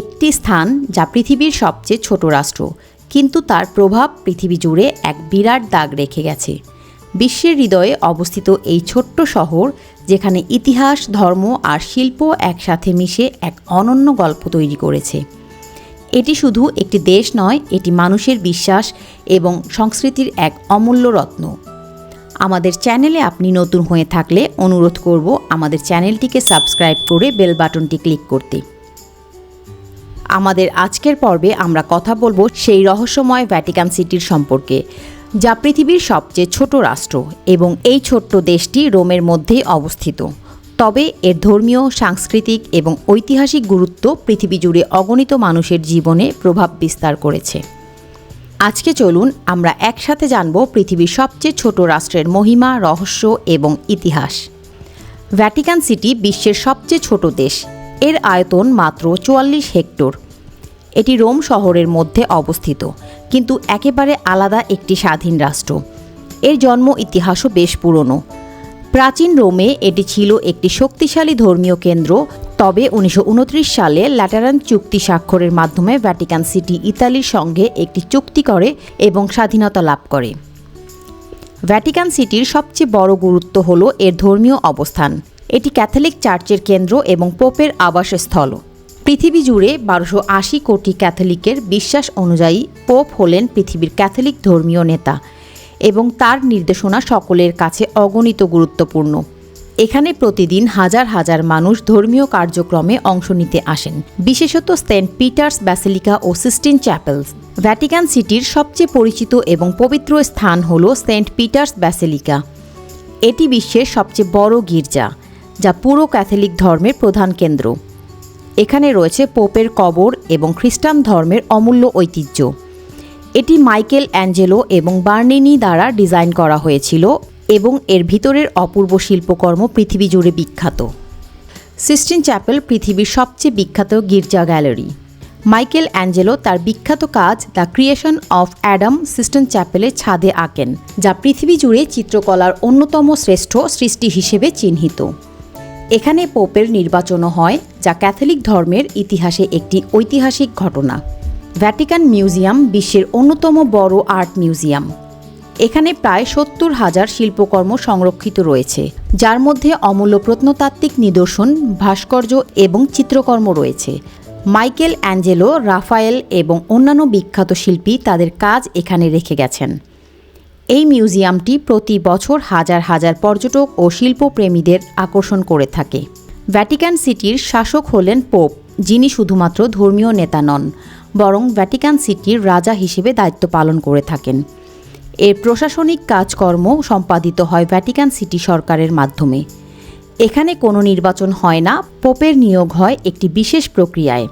একটি স্থান যা পৃথিবীর সবচেয়ে ছোট রাষ্ট্র, কিন্তু তার প্রভাব পৃথিবী জুড়ে এক বিরাট দাগ রেখে গেছে। বিশ্বের হৃদয়ে অবস্থিত এই ছোট্ট শহর, যেখানে ইতিহাস, ধর্ম আর শিল্প একসাথে মিশে এক অনন্য গল্প তৈরি করেছে। এটি শুধু একটি দেশ নয়, এটি মানুষের বিশ্বাস এবং সংস্কৃতির এক অমূল্য রত্ন। আমাদের চ্যানেলে আপনি নতুন হয়ে থাকলে অনুরোধ করব আমাদের চ্যানেলটিকে সাবস্ক্রাইব করে বেল বাটনটি ক্লিক করতে। আমাদের আজকের পর্বে আমরা কথা বলব সেই রহস্যময় ভ্যাটিকান সিটির সম্পর্কে, যা পৃথিবীর সবচেয়ে ছোট রাষ্ট্র এবং এই ছোট্ট দেশটি রোমের মধ্যেই অবস্থিত। তবে এর ধর্মীয়, সাংস্কৃতিক এবং ঐতিহাসিক গুরুত্ব পৃথিবী জুড়ে অগণিত মানুষের জীবনে প্রভাব বিস্তার করেছে। আজকে চলুন আমরা একসাথে জানব পৃথিবীর সবচেয়ে ছোট রাষ্ট্রের মহিমা, রহস্য এবং ইতিহাস। ভ্যাটিকান সিটি বিশ্বের সবচেয়ে ছোট দেশ। এর আয়তন মাত্র চুয়াল্লিশ হেক্টর। এটি রোম শহরের মধ্যে অবস্থিত, কিন্তু একেবারে আলাদা একটি স্বাধীন রাষ্ট্র। এর জন্ম ইতিহাসও বেশ পুরনো। প্রাচীন রোমে এটি ছিল একটি শক্তিশালী ধর্মীয় কেন্দ্র তবে উনিশশো উনত্রিশ সালে ল্যাটারান চুক্তি স্বাক্ষরের মাধ্যমে ভ্যাটিকান সিটি ইতালির সঙ্গে একটি চুক্তি করে এবং স্বাধীনতা লাভ করে। ভ্যাটিকান সিটির সবচেয়ে বড় গুরুত্ব হল এর ধর্মীয় অবস্থান। এটি ক্যাথলিক চার্চের কেন্দ্র এবং পোপের আবাসস্থল। পৃথিবী জুড়ে বারোশো আশি কোটি ক্যাথলিকের বিশ্বাস অনুযায়ী পোপ হলেন পৃথিবীর ক্যাথলিক ধর্মীয় নেতা এবং তার নির্দেশনা সকলের কাছে অগণিত গুরুত্বপূর্ণ। এখানে প্রতিদিন হাজার হাজার মানুষ ধর্মীয় কার্যক্রমে অংশ নিতে আসেন, বিশেষত সেন্ট পিটার্স ব্যাসিলিকা ও সিস্টিন চ্যাপেলস। ভ্যাটিকান সিটির সবচেয়ে পরিচিত এবং পবিত্র স্থান হল সেন্ট পিটার্স ব্যাসিলিকা। এটি বিশ্বের সবচেয়ে বড় গির্জা, যা পুরো ক্যাথলিক ধর্মের প্রধান কেন্দ্র। এখানে রয়েছে পোপের কবর এবং খ্রিস্টান ধর্মের অমূল্য ঐতিহ্য। এটি মাইকেল অ্যাঞ্জেলো এবং বার্নিনি দ্বারা ডিজাইন করা হয়েছিল এবং এর ভিতরের অপূর্ব শিল্পকর্ম পৃথিবী জুড়ে বিখ্যাত। সিস্টিন চ্যাপেল পৃথিবীর সবচেয়ে বিখ্যাত গির্জা গ্যালারি। মাইকেল অ্যাঞ্জেলো তার বিখ্যাত কাজ the creation of Adam Sistine চ্যাপেলের ছাদে আঁকেন, যা পৃথিবী জুড়ে চিত্রকলার অন্যতম শ্রেষ্ঠ সৃষ্টি হিসেবে চিহ্নিত। এখানে পোপের নির্বাচনও হয়, যা ক্যাথলিক ধর্মের ইতিহাসে একটি ঐতিহাসিক ঘটনা। ভ্যাটিকান মিউজিয়াম বিশ্বের অন্যতম বড় আর্ট মিউজিয়াম। এখানে প্রায় সত্তর হাজার শিল্পকর্ম সংরক্ষিত রয়েছে। যার মধ্যে অমূল্য প্রত্নতাত্ত্বিক নিদর্শন, ভাস্কর্য এবং চিত্রকর্ম রয়েছে। মাইকেল অ্যাঞ্জেলো, রাফায়েল এবং অন্যান্য বিখ্যাত শিল্পী তাদের কাজ এখানে রেখে গেছেন। এই মিউজিয়ামটি প্রতি বছর হাজার হাজার পর্যটক ও শিল্পপ্রেমীদের আকর্ষণ করে থাকে। ভ্যাটিকান সিটির শাসক হলেন পোপ, যিনি শুধুমাত্র ধর্মীয় নেতা নন, বরং ভ্যাটিকান সিটির রাজা হিসেবে দায়িত্ব পালন করে থাকেন। এর প্রশাসনিক কাজকর্ম সম্পাদিত হয় ভ্যাটিকান সিটি সরকারের মাধ্যমে। এখানে কোনো নির্বাচন হয় না, পোপের নিয়োগ হয় একটি বিশেষ প্রক্রিয়ায়,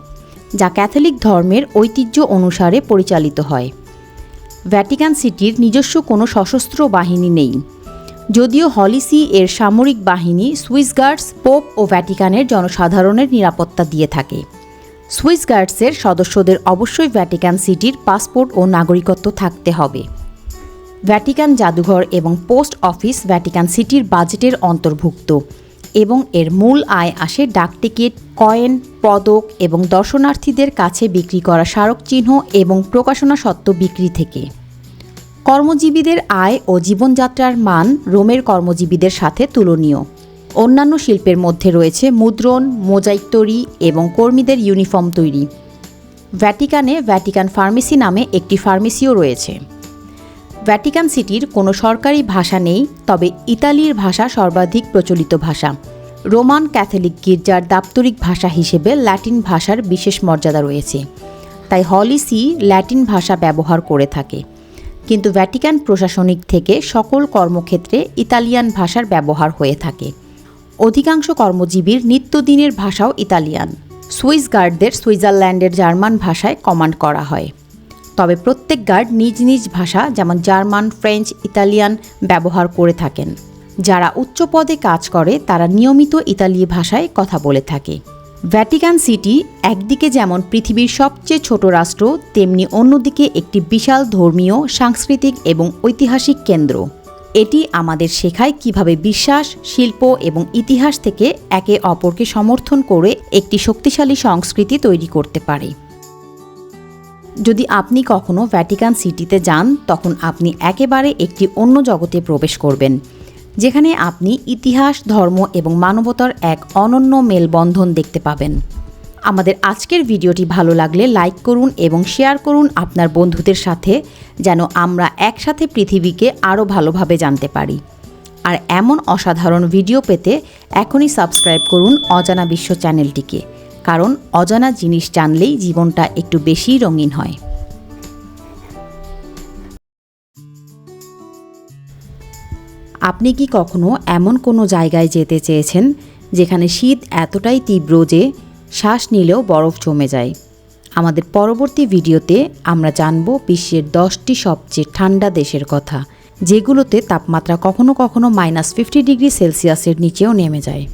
যা ক্যাথলিক ধর্মের ঐতিহ্য অনুসারে পরিচালিত হয়। ভ্যাটিকান সিটির নিজস্ব কোনো সশস্ত্র বাহিনী নেই, যদিও হলিসি এর সামরিক বাহিনী সুইস গার্ডস, পোপ ও ভ্যাটিকানের জনসাধারণের নিরাপত্তা দিয়ে থাকে। সুইস গার্ডসের সদস্যদের অবশ্যই ভ্যাটিকান সিটির পাসপোর্ট ও নাগরিকত্ব থাকতে হবে। ভ্যাটিকান জাদুঘর এবং পোস্ট অফিস ভ্যাটিকান সিটির বাজেটের অন্তর্ভুক্ত এবং এর মূল আয় আসে ডাকটিকিট কয়েন, পদক এবং দর্শনার্থীদের কাছে বিক্রি করা স্মারকচিহ্ন এবং প্রকাশনা সত্ত্ব বিক্রি থেকে। কর্মজীবীদের আয় ও জীবনযাত্রার মান রোমের কর্মজীবীদের সাথে তুলনীয়। অন্যান্য শিল্পের মধ্যে রয়েছে মুদ্রণ, মোজাইক তৈরি এবং কর্মীদের ইউনিফর্ম তৈরি। ভ্যাটিকানে ভ্যাটিকান ফার্মেসি নামে একটি ফার্মেসিও রয়েছে। ভ্যাটিকান সিটির কোনো সরকারি ভাষা নেই, তবে ইতালির ভাষা সর্বাধিক প্রচলিত ভাষা। রোমান ক্যাথলিক গির্জার দাপ্তরিক ভাষা হিসেবে ল্যাটিন ভাষার বিশেষ মর্যাদা রয়েছে। তাই হলিসি ল্যাটিন ভাষা ব্যবহার করে থাকে। কিন্তু ভ্যাটিকান প্রশাসনিক থেকে সকল কর্মক্ষেত্রে ইতালিয়ান ভাষার ব্যবহার হয়ে থাকে। অধিকাংশ কর্মজীবীর নিত্যদিনের ভাষাও ইতালিয়ান। সুইস গার্ডদের সুইজারল্যান্ডের জার্মান ভাষায় কমান্ড করা হয়। তবে প্রত্যেক গার্ড নিজ নিজ ভাষা, যেমন জার্মান, ফ্রেঞ্চ, ইতালিয়ান ব্যবহার করে থাকেন। যারা উচ্চ পদে কাজ করে, তারা নিয়মিত ইতালি ভাষায় কথা বলে থাকে। ভ্যাটিকান সিটি একদিকে যেমন পৃথিবীর সবচেয়ে ছোট রাষ্ট্র, তেমনি অন্যদিকে একটি বিশাল ধর্মীয়, সাংস্কৃতিক এবং ঐতিহাসিক কেন্দ্র। এটি আমাদের শেখায় কীভাবে বিশ্বাস, শিল্প এবং ইতিহাস থেকে একে অপরকে সমর্থন করে একটি শক্তিশালী সংস্কৃতি তৈরি করতে পারে। যদি আপনি কখনো ভ্যাটিকান সিটিতে যান, তখন আপনি একেবারে একটি অন্য জগতে প্রবেশ করবেন, যেখানে আপনি ইতিহাস, ধর্ম এবং মানবতার এক অনন্য মেলবন্ধন দেখতে পাবেন। আমাদের আজকের ভিডিওটি ভালো লাগলে লাইক করুন এবং শেয়ার করুন আপনার বন্ধুদের সাথে, যেন আমরা একসাথে পৃথিবীকে আরও ভালোভাবে জানতে পারি। আর এমন অসাধারণ ভিডিও পেতে এখনই সাবস্ক্রাইব করুন অজানা বিশ্ব চ্যানেলটিকে। কারণ অজানা জিনিস জানলেই জীবনটা একটু বেশিই রঙিন হয়। আপনি কি কখনো এমন কোনো জায়গায় যেতে চেয়েছেন যেখানে শীত এতটাই তীব্র যে শ্বাস নিলেও বরফ জমে যায়? আমাদের পরবর্তী ভিডিওতে আমরা জানব বিশ্বের দশটি সবচেয়ে ঠান্ডা দেশের কথা, যেগুলোতে তাপমাত্রা কখনো কখনো মাইনাস ফিফটি ডিগ্রি সেলসিয়াসের নিচেও নেমে যায়।